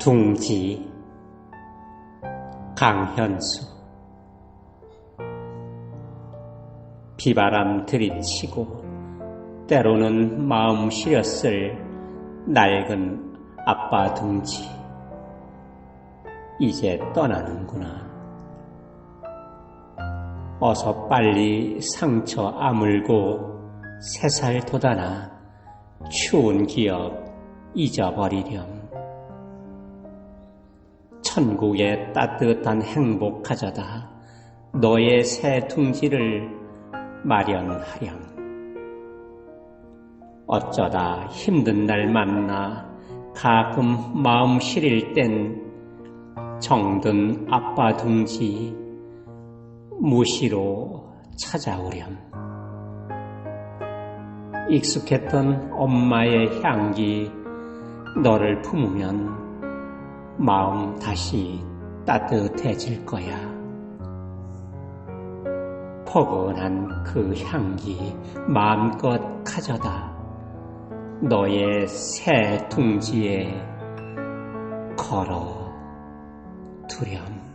둥지 강현수. 비바람 들이치고 때로는 마음 시렸을 낡은 아빠 둥지. 이제 떠나는구나. 어서 빨리 상처 아물고 새살 돋아나 추운 기억 잊어버리렴 천국의 따뜻한 행복 가져다 너의 새 둥지를 마련하렴. 어쩌다 힘든 날 만나 가끔 마음 시릴 땐 정든 아빠 둥지 무시로 찾아오렴. 익숙했던 엄마의 향기 너를 품으면 마음 다시 따뜻해질 거야. 포근한 그 향기 마음껏 가져다 너의 새 둥지에 걸어 두렴.